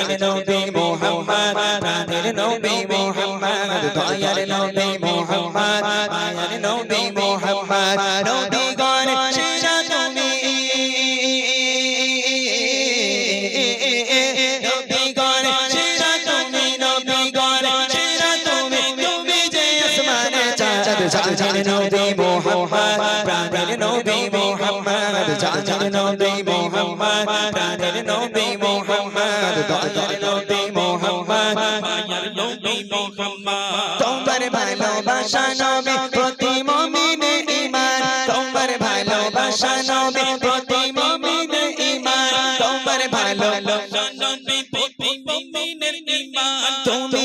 জানের নবী মোহাম্মদ প্রাণের নবী মোহাম্মদ দয়ার নবী মোহাম্মদ মায়ার নবী মোহাম্মদ নবী গণ শিরা তুমি নবী গণ শিরা তুমি নবী গণ শিরা তুমি তুমি যে আসমানে চাঁদ জানের নবী মোহাম্মদ প্রাণের ভালোবাসা নবী প্রতি মমিনে ইমান তোমার ভালোবাসা নবী প্রতি মমিনে ইমান তোমার ঈমান তুমি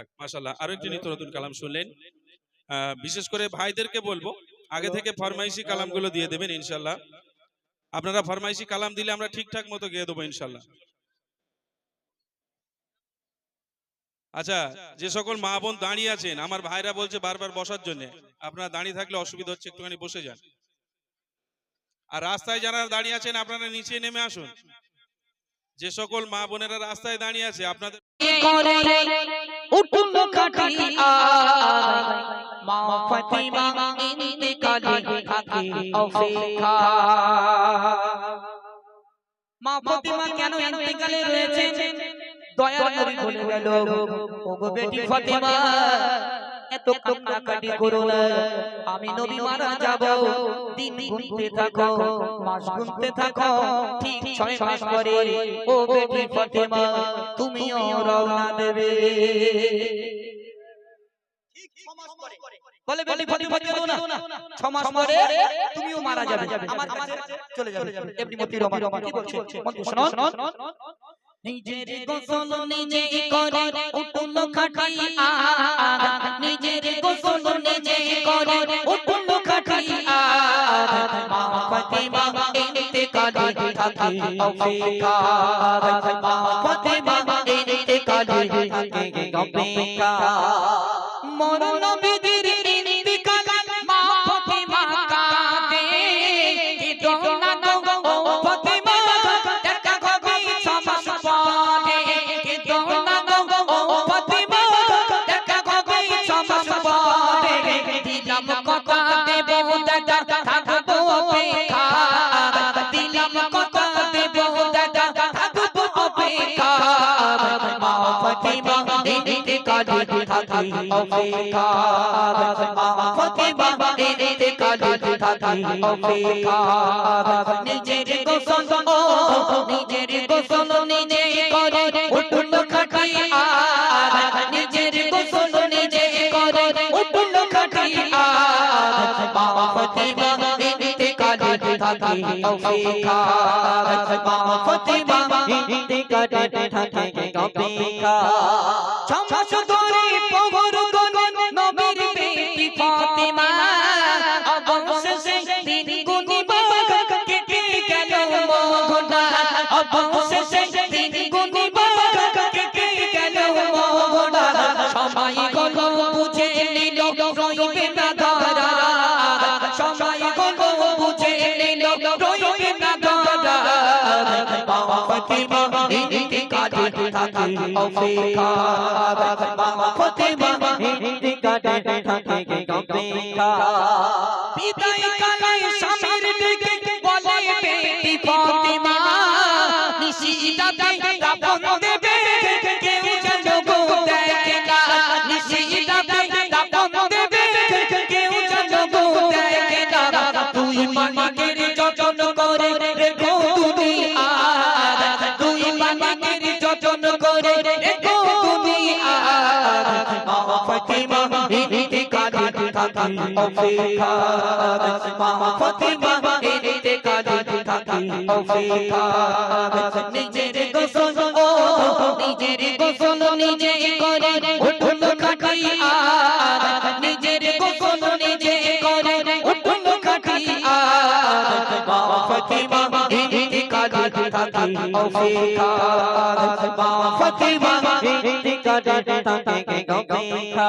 যাক মাশাআল্লাহ। আরও একটি নিত্য নতুন কালাম শুনলেন। বিশেষ করে ভাইদেরকে বলব আগে থেকে ফরমাইশি কালামগুলো দিয়ে দেবেন ইনশাল্লাহ আপনারা ফরমাইশি কালাম দিলে আমরা ঠিকঠাক মতো গেয়ে দেবো ইনশাল্লাহ আচ্ছা যে সকল মা বোন দাঁড়িয়ে আছেন আমার ভাইরা বলছে বারবার বসার জন্য। আপনারা দাঁড়িয়ে থাকলে অসুবিধা হচ্ছে একটুখানি বসে যান। আর রাস্তায় যারা দাঁড়িয়ে আছেন আপনারা নিচে নেমে আসুন। যে সকল মা বোনেরা রাস্তায় দাঁড়িয়ে আছে আপনাদের করে উঠল কাটিয়া মা ফাতিমা ইন্তেকালে থাকে অপেক্ষা মা ফতিমা কেন ইন্তেকালে রয়েছে দয়ার নবী বলে গেল ওগো বেটি ফাতিমা এত কান্নাকাটি করো না আমি নবী মারা যাব। দিন গুনতে থাকো মাস গুনতে থাকো। ঠিক ছয় মাস পরে ও বেটি ফাতিমা তুমিও রওনা দেবে। বলে বেটি ফাতিমা কেন না। ছ মাস পরে তুমিও মারা যাবে। আমার কাছে চলে যাবে। এমনি মতি রহমান কি বলছে? মতি শুনুন নিজের গোসল নিজে করে উঠল খাটিয়া। নিজের গোসল নিজে করে উঠল খাটিয়া। মা ফাতিমা ইন্তেকালে থাকে অপেক্ষা মা ফাতিমা ইন্তেকালে ইন্তেকালে থাকে অপেক্ষা মরণ বিধির দিলাম কথা দেব দাদা? থাকব অপেক্ষা। মা ফাতিমা ইন্তেকালে থাকে। অপেক্ষা। মা ফাতিমা ইন্তেকালে থাকে। অপেক্ষা। নিজের গোসল, ও, নিজের গোসল নিজে করে। উঠল খাটিয়া নিজের গোসল নিজে করে। উঠল খাটিয়া মা ফাতিমা থাকে অপেক্ষা মা ফাতিমা ইন্তেকালে থাকে অপেক্ষা ছমাস ধরে প্রহর থাকে অপেক্ষা বাবা ফাতিমা ইন্তিকালে থাকে অপেক্ষা বিদায় কালে থাকে অপেক্ষা বাবা ফাতিমা ইন্তিকালে থাকে অপেক্ষা নিজের গোসল ও নিজের গোসল নিজে করে উঠল খাটিয়া নিজের গোসল নিজে করে উঠল খাটিয়া বাবা ফাতিমা ইন্তিকালে থাকে অপেক্ষা বাবা ফাতিমা ইন্তিকালে থাকে অপেক্ষা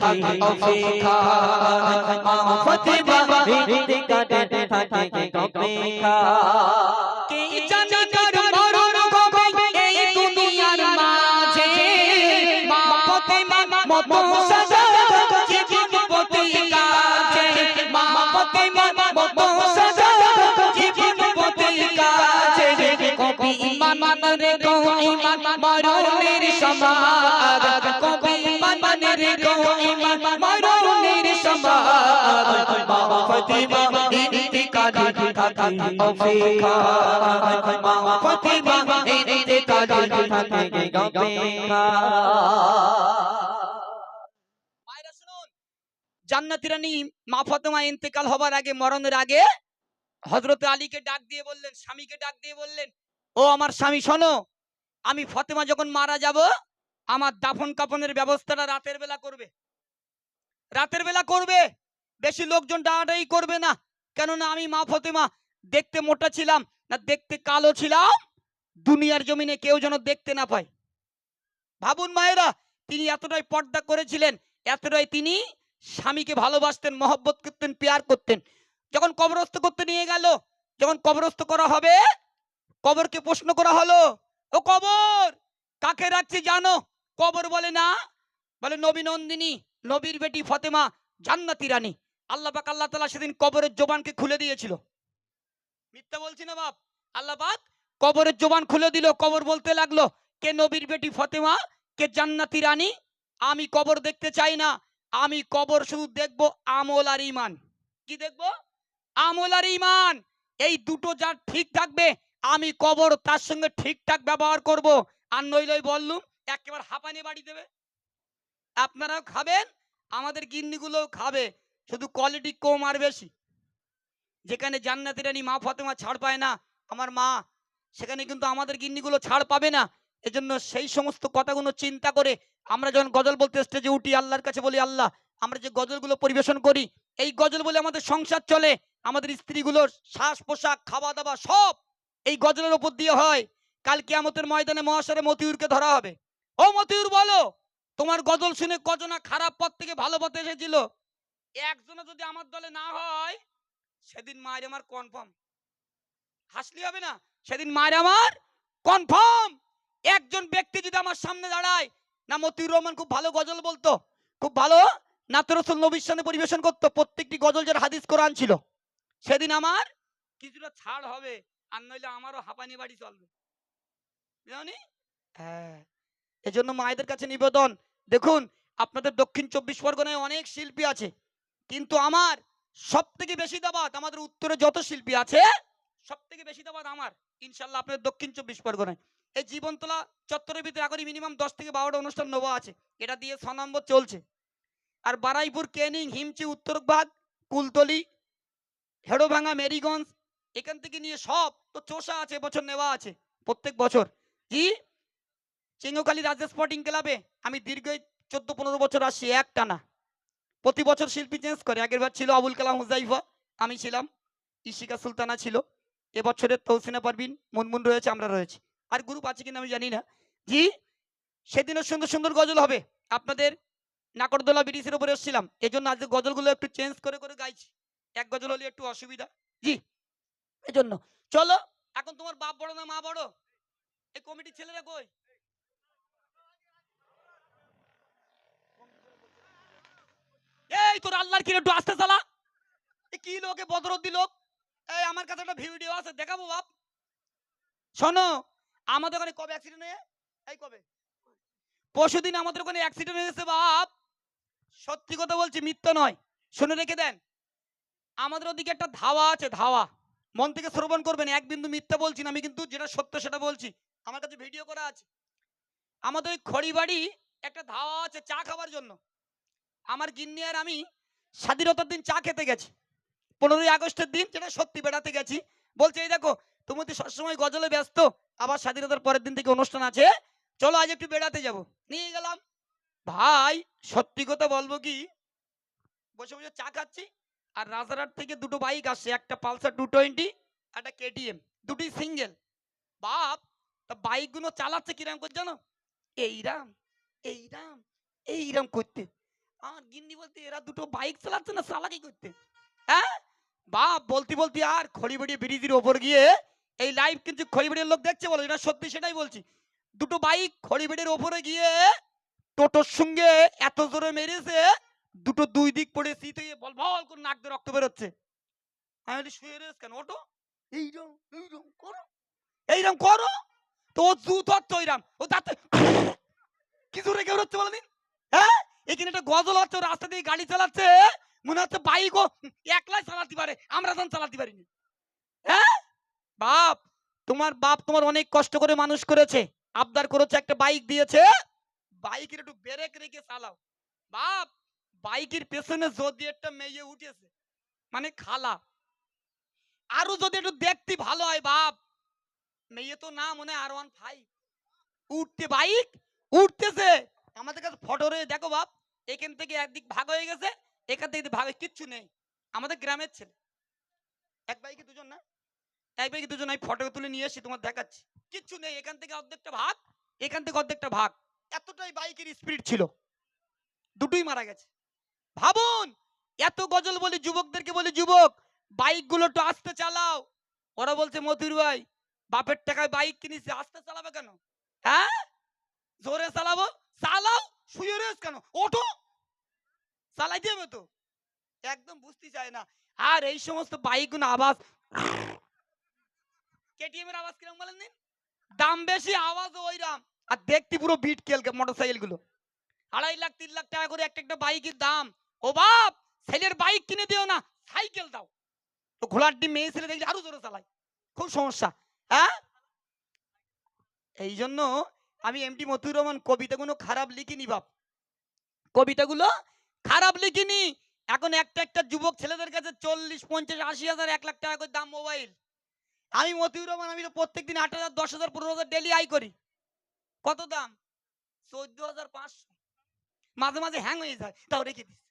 থাকে মা ফাতিমা ইন্তিকালে থাকে অপেক্ষা কে জানে কার মরণ হবে এই দুনিয়ার মাঝে মা ফাতিমা মতো সাজা জীবন পতি কাছে মা ফাতিমা মতো সাজা জীবন পতি কাছে কবি ইমান রে গো ইমান মরণের সমাদ। কবি ইমান রে গো ইমান বাবা ফাতিমা থাকে বাবা ফাতিমা থাকে মা ফাতেমা ইন্তেকাল হবার আগে, মরণের আগে হযরত আলীকে ডাক দিয়ে বললেন, স্বামীকে ডাক দিয়ে বললেন, ও আমার স্বামী, শোনো, আমি ফাতেমা যখন মারা যাব আমার দাফন কাফনের ব্যবস্থাটা রাতের বেলা করবে। রাতের বেলা করবে, বেশি লোকজন ডাঁটাই করবে না। কেননা আমি মা ফতেমা, দেখতে মোটা ছিলাম, না দেখতে কালো ছিলাম, দুনিয়ার জমিনে কেউ যেন দেখতে না পায়। ভাবুন মায়েরা, তিনি এতটাই পর্দা করেছিলেন, এতটাই তিনি স্বামীকে ভালোবাসতেন, মহব্বত করতেন, পেয়ার করতেন। যখন কবরস্থ করতে নিয়ে গেল, যখন কবরস্থ করা হবে, কবরকে প্রশ্ন করা হলো, ও কবর, কাকে রাখছি জানো? কবর বলে না? বলে, নবী নন্দিনী, নবীর বেটি ফতেমা জান্নাতি রানী। আল্লাহ পাক আল্লাহ তালা সেদিন কবরের জবানকে খুলে দিয়েছিল। মিথ্যা বলছি না বাপ। আল্লাহ পাক কবরের জবান খুলে দিল, কবর বলতে লাগল, কে নবীর বেটি ফতেমা, কে জান্নাতি রানী? আমি কবর দেখতে চাই না। আমি কবর শুধু দেখব আমল আর ইমান কি দেখব? আমল আর ইমান এই দুটো যার ঠিক থাকবে, আমি কবর তার সঙ্গে ঠিকঠাক ব্যবহার করব। আর নইলই বললুম একেবারে হাঁপানি বাড়ি দেবে। আপনারাও খাবেন, আমাদের গিন্নিগুলোও খাবে। শুধু কোয়ালিটি কম আর বেশি। যেখানে জান্নাতি রানী মা ফতেমা ছাড় পায় না, আমার মা, সেখানে কিন্তু আমাদের গিন্নিগুলো ছাড় পাবে না। এজন্য সেই সমস্ত কথাগুলো চিন্তা করে আমরা যখন গজল বলতে স্টেজে উঠি, আল্লাহর কাছে বলি, আল্লাহ, আমরা যে গজলগুলো পরিবেশন করি, এই গজল বলে আমাদের সংসার চলে। আমাদের স্ত্রীগুলোর শ্বাস পোশাক খাওয়া দাওয়া সব এই গজলের ওপর দিয়ে হয়। কাল কিয়ামতের ময়দানে মহাশারে মতিউরকে ধরা হবে। ও মতিউর, বলো। তোমার গজল শুনে কজনা খারাপ পথ থেকে ভালো পথে এসেছিল? একজনও যদি আমার দলে না হয়, সেদিন মায়ের আমার কনফার্ম হাসলি হবে না? সেদিন মায়ের আমার কনফার্ম একজন ব্যক্তি যদি আমার সামনে দাঁড়ায়, না মতিউর রহমান খুব ভালো গজল বলতো, খুব ভালো নাতরসুল নবীর সামনে পরিবেশন করতো, প্রত্যেকটি গজল যার হাদিস কোরআন ছিল, সেদিন আমার কিছুটা ছাড় হবে, আর নইলে আমারও হাঁপানি বাড়ি চলবে। জানি হ্যাঁ। এজন্য মায়েদের কাছে নিবেদন। দেখুন, আপনাদের দক্ষিণ চব্বিশ পরগনায় অনেক শিল্পী আছে, কিন্তু আমার সব থেকে বেশি দাবাত আমাদের উত্তরে যত শিল্পী আছে সব থেকে বেশি দাবাত আমার, ইনশাল্লাহ আপনাদের দক্ষিণ চব্বিশ পরগনায়। এই জীবনতলা চত্বরের ভিতরে এখন মিনিমাম দশ থেকে বারোটা অনুষ্ঠান নেওয়া আছে, এটা দিয়ে ছ নম্বর চলছে। আর বারাইপুর ক্যানিং হিমচি উত্তরভাগ কুলতলি, হেড়োভাঙা, মেরিগঞ্জ, এখান থেকে নিয়ে সব তো চোষা আছে বছর নেওয়া আছে, প্রত্যেক বছর। জি চিঙ্গকালী রাজ্য স্পোর্টিং ক্লাবে আমি দীর্ঘ চোদ্দ পনেরো বছর আসছি এক টানা প্রতি বছর শিল্পী চেঞ্জ করে। আগের বার ছিল আবুল কালাম হুজাইফা, আমি ছিলাম। ইশিকা সুলতানা ছিল। এবছরের তৌসিনা পারবিন মুনমুন রয়েছে, আমরা রয়েছি। আর গ্রুপ আছে কিনা আমি জানি না। জি সেদিনও সুন্দর সুন্দর গজল হবে। আপনাদের নাকরদোলা ব্রিটিশের উপরে এসেছিলাম। এই জন্য আজকে গজলগুলো একটু চেঞ্জ করে করে গাইছি। এক গজল হলে একটু অসুবিধা। জি, এজন্য। চলো, এখন তোমার বাপ বড় না মা বড়? এই কমিটির ছেলেরা কই? এই, তোর আল্লাহর কিরে একটু আস্তে চালা। কি লোকে বদরদ্দি লোক? এই, আমার কাছে একটা ভিডিও আছে, দেখাবো বাপ। শোনো, আমাদের ওখানে কবে অ্যাক্সিডেন্ট হয়ে এই কবে? পরশুদিন আমাদের ওখানে অ্যাক্সিডেন্ট হয়েছে বাপ। সত্যি কথা বলছি, মিথ্যা নয়। শুনে রেখে দেন। আমাদের ওদিকে একটা ধাওয়া আছে, ধাওয়া। মন থেকে শ্রবণ করবেন এক বিন্দু মিথ্যা বলছি না, আমি কিন্তু যেটা সত্য সেটা বলছি। আমার কাছে ভিডিও করা আছে। আমাদের ওই খড়িবাড়ি একটা ধাওয়া আছে চা খাবার জন্য। আমার গিন্নি আর আমি স্বাধীনতার দিন চা খেতে গেছি। পনেরোই আগস্টের দিন যেটা সত্যি বেড়াতে গেছি। বলছে, এই দেখো, তুমি তো সবসময় গজলে ব্যস্ত, আবার স্বাধীনতার পরের দিন থেকে অনুষ্ঠান আছে। চলো, আজ একটু বেড়াতে যাব। নিয়ে গেলাম। ভাই, সত্যি কথা বলব কি? বসে বসে চা খাচ্ছি, আর রাজারহাট থেকে দুটো বাইক আসছে, একটা পালসার টু টোয়েন্টি একটা কেটিএম দুটি সিঙ্গেল। বাপ, তা বাইকগুলো চালাচ্ছে কিরাম করে জানো? এইরাম এইরাম এইরাম করতে। আমার গিন্নি বলতে, এরা দুটো বাইক চালাচ্ছে না চালাকি করতে? হ্যাঁ? বাপ, বলতে বলতে আর খড়িবাড়ি ব্রিজের ওপর গিয়ে এই লাইভ কিন্তু খড়িবাড়ির লোক দেখছে বলো, এটা সত্যি সেটাই বলছি। দুটো বাইক খড়িবাড়ির ওপরে গিয়ে টোটোর সঙ্গে এত জোরে মেরেছে, দুটো দুই দিক পড়ে শীত হয়ে বল বল করে নাক দিয়ে রক্ত বেরোচ্ছে। আমি বলি, শুয়ে রয়েছ কেন? ওটো এইরকম এইরকম করো। এইরকম করো। তো ও জু ধরতো ওইরাম। ও তাতে কি জোরে কেউ হচ্ছে বলেন হ্যাঁ? এখানে একটা গজল হচ্ছে রাস্তা দিয়ে গাড়ি চালাচ্ছে, মনে হচ্ছে বাইক একলাই চালাতে পারে, আমরা যখন চালাতে পারি না হ্যাঁ? বাপ, তোমার বাপ তোমার অনেক কষ্ট করে মানুষ করেছে, আবদার করেছে, একটা বাইক দিয়েছে, বাইকের একটু ব্রেক রেখে চালাও। বাপ, বাইকের পেছনে যদি একটা মেয়ে উঠেছে মানে খালা, আরও যদি একটু দেখতে ভালো হয়, বাপ, মেয়ে তো না মনে আর ওয়ান ফাইভ উঠতে বাইক, উঠতেছে। আমাদের কাছে ফটো রয়ে, দেখো বাপ, এখান থেকে একদিক ভাগ হয়ে গেছে, এখান থেকে ভাগ কিচ্ছু নেই। আমাদের গ্রামের ছেলে। এক বাইকে দুজন না? এক বাইকে দুজন আমি ফটো তুলে নিয়ে এসেছি, তোমার দেখাচ্ছি। কিচ্ছু নেই, এখান থেকে অর্ধেকটা ভাগ, এখান থেকে অর্ধেকটা ভাগ। এতটাই বাইকের স্পিড ছিল। দুটোই মারা গেছে। ভাবুন, এত গজল বলি যুবকদেরকে বলি, যুবক বাইকগুলো একটু আস্তে চালাও। ওরা বলছে, মধুর ভাই, বাপের টাকায় বাইক কিনেছি আস্তে চালাবে কেন? হ্যাঁ? জোরে চালাবো? চালাও, শুয়ে রয়েছ কেন? ওঠো। চালাইতে হবে তো। একদম বুঝতে চায় না। আর এই সমস্ত বাইকগুলো আওয়াজ কেটিএম এর আওয়াজ কীরকম বলেন দাম বেশি আওয়াজ ওইরাম আর দেখতে পুরো বিট কেলকে মোটরসাইকেলগুলো আড়াই লাখ, তিন লাখ টাকা করে একটা একটা বাইকের দাম। ও বাপ, ছেলের বাইক কিনে দিও না, সাইকেল দাও। তো ঘোড়ার ডিম মেয়ে ছেলে দেখলে আরও জোরে চালায়। খুব সমস্যা হ্যাঁ এই জন্য আমি এমটি মতুর রহমান কবিতাগুলো খারাপ লিখিনি বাপ। কবিতাগুলো খারাপ লিখিনি। এখন একটা একটা যুবক ছেলেদের কাছে চল্লিশ, পঞ্চাশ, আশি হাজার, এক লাখ টাকা করে দাম মোবাইল। আমি মতিউর রহমান আমি তো প্রত্যেক দিন আট হাজার, দশ হাজার, পনেরো হাজার ডেলি আয় করি। কত দাম? চোদ্দ হাজার পাঁচশো। মাঝে মাঝে হ্যাং হয়ে যায়। তাও রেখে দিস।